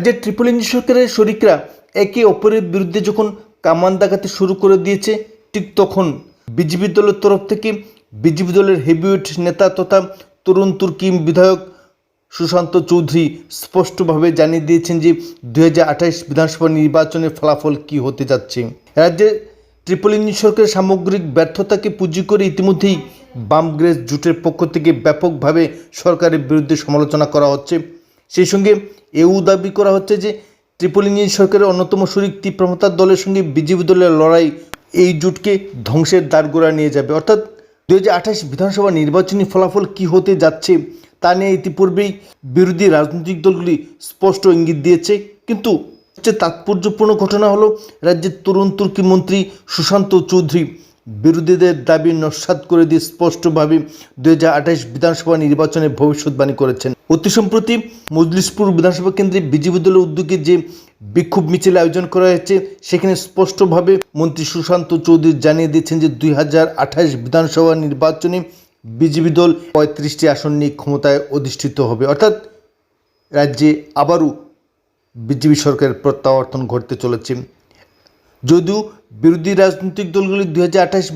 রাজ্যের triple engine সরকারের শরিকরা একে অপরের বিরুদ্ধে যখন কামান দাগাতে শুরু করে দিয়েছে, ঠিক তখন বিজেপি দলের তরফ থেকে বিজেপি দলের হেভিওয়েট নেতা তথা তরুণ তুর্কিম বিধায়ক সুশান্ত চৌধুরী স্পষ্টভাবে জানিয়ে দিয়েছেন যে দুই বিধানসভা নির্বাচনের ফলাফল কি হতে যাচ্ছে। রাজ্যে ট্রিপল ইঞ্জিন সরকারের সামগ্রিক ব্যর্থতাকে পুঁজি করে ইতিমধ্যেই বামগ্রেস জোটের পক্ষ থেকে ব্যাপকভাবে সরকারের বিরুদ্ধে সমালোচনা করা হচ্ছে। সেই সঙ্গে এও দাবি করা হচ্ছে যে ট্রিপল ইঞ্জিন সরকারের অন্যতম শরিক তীব্রমতার দলের সঙ্গে বিজেপি দলের লড়াই এই জোটকে ধ্বংসের দ্বারগোড়া নিয়ে যাবে। অর্থাৎ দু বিধানসভা নির্বাচনী ফলাফল কি হতে যাচ্ছে তা নিয়ে ইতিপূর্বেই বিরোধী রাজনৈতিক দলগুলি স্পষ্ট ইঙ্গিত দিয়েছে। কিন্তু সবচেয়ে তাৎপর্যপূর্ণ ঘটনা হলো রাজ্যের তরুণ তুর্কি মন্ত্রী সুশান্ত চৌধুরী বিরোধীদের দাবি নস্বাত করে দিয়ে স্পষ্টভাবে দুই বিধানসভা নির্বাচনে ভবিষ্যৎবাণী করেছেন। অতি সম্প্রতি মজলিশপুর বিধানসভা কেন্দ্রে বিজেপি দলের উদ্যোগে যে বিক্ষোভ মিছিল আয়োজন করা হয়েছে, সেখানে স্পষ্টভাবে মন্ত্রী সুশান্ত চৌধুরী জানিয়ে দিয়েছেন যে দুই হাজার আঠাশ বিধানসভা নির্বাচনে বিজেপি দল পঁয়ত্রিশটি আসন নিয়ে ক্ষমতায় অধিষ্ঠিত হবে। অর্থাৎ রাজ্যে আবারও বিজেপি সরকারের প্রত্যাবর্তন ঘটতে চলেছে। যদিও বিরোধী রাজনৈতিক দলগুলি দুই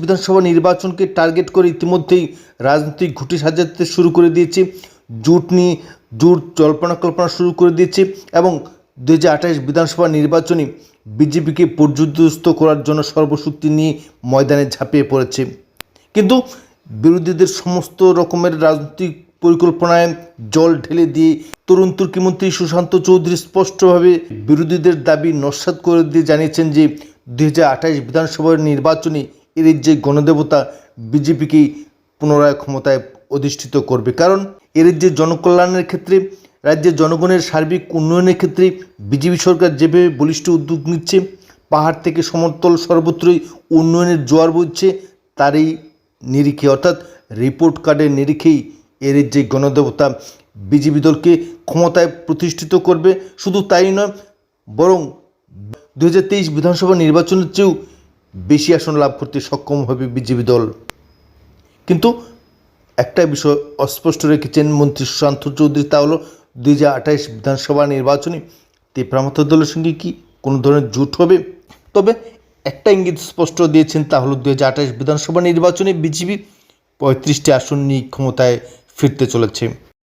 বিধানসভা নির্বাচনকে টার্গেট করে ইতিমধ্যেই রাজনৈতিক ঘুঁটি সাজাতে শুরু করে দিয়েছে। জোট নিয়ে জোট জল্পনা কল্পনা শুরু করে দিয়েছে এবং দুই হাজার আঠাশ বিধানসভা নির্বাচনে বিজেপিকে পর্যুদস্ত করার জন্য সর্বশক্তি নিয়ে ময়দানে ঝাঁপিয়ে পড়েছে। কিন্তু বিরোধীদের সমস্ত রকমের রাজনৈতিক পরিকল্পনায় জল ঢেলে দিয়ে তরুণ তুর্কি মন্ত্রী সুশান্ত চৌধুরী স্পষ্টভাবে বিরোধীদের দাবি নস্বাত করে দিয়ে জানিয়েছেন যে দুই বিধানসভার নির্বাচনে এর যে গণদেবতা, বিজেপিকেই পুনরায় ক্ষমতায় অধিষ্ঠিত করবে। কারণ এর যে জনকল্যাণের ক্ষেত্রে, রাজ্যের জনগণের সার্বিক উন্নয়নের ক্ষেত্রে বিজেপি সরকার যেভাবে বলিষ্ঠ উদ্যোগ নিচ্ছে, পাহাড় থেকে সমতল সর্বত্রই উন্নয়নের জোয়ার বইছে, তারই নিরিখে, অর্থাৎ রিপোর্ট কার্ডের নিরিখেই এর যে গণদেবতা বিজেপি দলকে ক্ষমতায় প্রতিষ্ঠিত করবে। শুধু তাই নয়, বরং দু হাজার তেইশ বিধানসভা নির্বাচনের চেয়েও বেশি আসন লাভ করতে সক্ষম হবে বিজেপি দল। কিন্তু একটা বিষয় অস্পষ্ট রেখেছেন মন্ত্রী সুশান্ত চৌধুরী, তা হলো দুই হাজার আঠাইশ বিধানসভা নির্বাচনে তীব্রামত দলের সঙ্গে কি কোনো ধরনের জুট হবে? তবে একটা ইঙ্গিত স্পষ্ট দিয়েছেন, তা হলো দু হাজার আঠাইশ বিধানসভা নির্বাচনে বিজেপি পঁয়ত্রিশটি আসন নিয়ে ক্ষমতায় ফিরতে চলেছে।